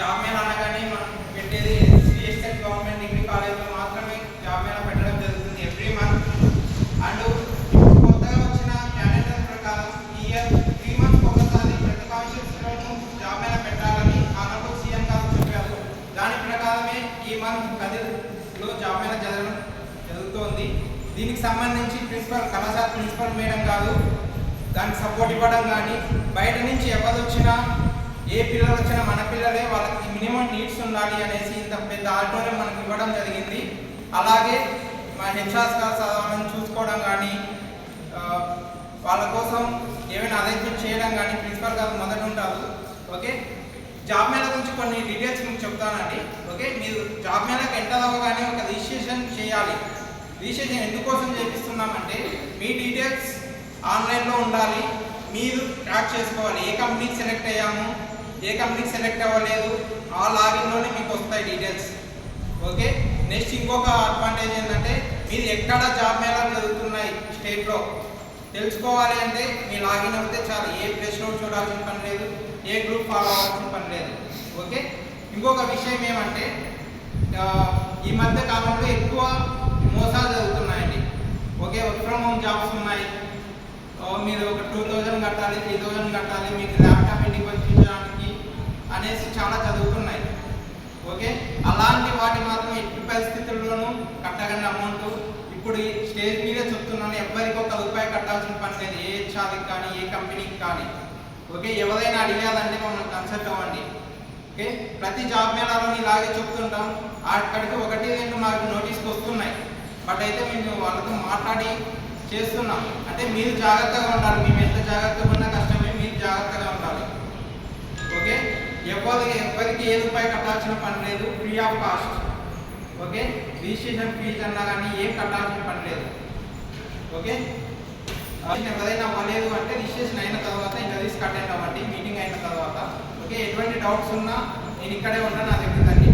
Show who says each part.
Speaker 1: Job
Speaker 2: Mela అనగానే మనం పెట్టేది సిఎస్ఎల్ గవర్నమెంట్ డిగ్రీ కాలేజ్లో మాత్రమే జాబ్ మేళా పెట్టడం జరుగుతుంది ఎవ్రీ మంత్. అండ్ కొత్తగా వచ్చిన క్యాలెండర్ ప్రకారం ఈ ఇయర్ త్రీ మంత్స్ ఒకసారి ప్రతి కాన్స్టిట్యూన్సీలోనూ జాబ్ మేళా పెట్టాలని ఆనప్పుడు సీఎం గారు చెప్పారు. దాని ప్రకారమే ఈ మంత్ కదిలో జాబ్ మేళా జరగడం జరుగుతోంది. దీనికి సంబంధించి ప్రిన్సిపల్ కళాశాల ప్రిన్సిపల్ మేడం గారు దానికి సపోర్ట్ ఇవ్వడం కానీ బయట నుంచి ఎవరు వచ్చినా ఏ పిల్లలు వచ్చినా మన పిల్లలే ఇవ్వాలి అనేసి ఇంత పెద్ద ఆడిటోరియం మనకి ఇవ్వడం జరిగింది. అలాగే మా హెచ్ఆర్స్ గారు వాళ్ళని చూసుకోవడం కానీ వాళ్ళ కోసం ఏమైనా అరేంజ్మెంట్ చేయడం కానీ ప్రిన్సిపల్ గారు మొదట ఉంటారు. ఓకే? జాబ్ మేళ గురించి కొన్ని డీటెయిల్స్ మీకు చెప్తానండి. ఓకే? మీరు జాబ్ మేళకి ఎంటర్ అవ్వగానే ఒక రిజిస్ట్రేషన్ చేయాలి. రిజిస్ట్రేషన్ ఎందుకోసం చేపిస్తున్నామంటే మీ డీటెయిల్స్ ఆన్లైన్లో ఉండాలి. మీరు ట్రాక్ చేసుకోవాలి. ఏ కంపెనీకి సెలెక్ట్ అయ్యాము? ఏ కంపెనీకి సెలెక్ట్ అవ్వలేదు ఆ లాగిన్లోనే మీకు వస్తాయి డీటెయిల్స్ ఓకే నెక్స్ట్ ఇంకొక అడ్వాంటేజ్ ఏంటంటే మీరు ఎక్కడ జాబ్ మేళాలు జరుగుతున్నాయి స్టేట్లో తెలుసుకోవాలి అంటే మీ లాగిన్ అవుతే చాలు. ఏ ప్లేస్ నోట్ చూడాల్సిన పని లేదు ఏ గ్రూప్ ఫాలో అవ్వాల్సిన పని లేదు. ఓకే ఇంకొక విషయం ఏమంటే ఈ మధ్య కాలంలో ఎక్కువ మోసాలు జరుగుతున్నాయండి. Okay work from home jobs ఉన్నాయి. మీరు ఒక టూ థౌజండ్ కట్టాలి త్రీ థౌజండ్ కట్టాలి మీకు ల్యాప్టాప్ ఇంటికి అనేసి చాలా చదువుతున్నాయి ఓకే? అలాంటి వాటి మాత్రం ఎట్టి పరిస్థితుల్లోనూ కట్టగని అమౌంట్. ఇప్పుడు ఈ స్టేజ్ మీదే చెప్తున్నాను ఎవ్వరికి ఒక రూపాయి కట్టాల్సిన పని లేదు. ఏ హెచ్ఆర్కి కానీ ఏ కంపెనీకి కానీ. ఓకే? ఎవరైనా అడిగాదంటే మమ్మల్ని కన్సల్ట్ అవ్వండి. ఓకే? ప్రతి జాబ్ మేళాలో ఇలాగే చెప్తుంటాం. అక్కడికి ఒకటి రెండు మాకు నోటీస్కి వస్తున్నాయి. బట్ అయితే మేము వాళ్ళతో మాట్లాడి చేస్తున్నాం. అంటే మీరు జాగ్రత్తగా ఉండాలి. మేము ఎంత జాగ్రత్తగా ఉన్నా ఎవరికి ఎవరికి ఏ రూపాయి కట్టాల్సిన పని లేదు free of cost okay registration fee అన్నా కానీ ఏం కట్టాల్సిన పని లేదు. ఓకే అది ఎవరైనా అవ్వలేదు అంటే రిజిస్ట్రేషన్ అయిన తర్వాత ఇంటర్వ్యూస్ అటెండ్ అవ్వండి మీటింగ్ అయిన తర్వాత. ఓకే ఎటువంటి డౌట్స్ ఉన్నా నేను ఇక్కడే ఉంటాను నా దగ్గర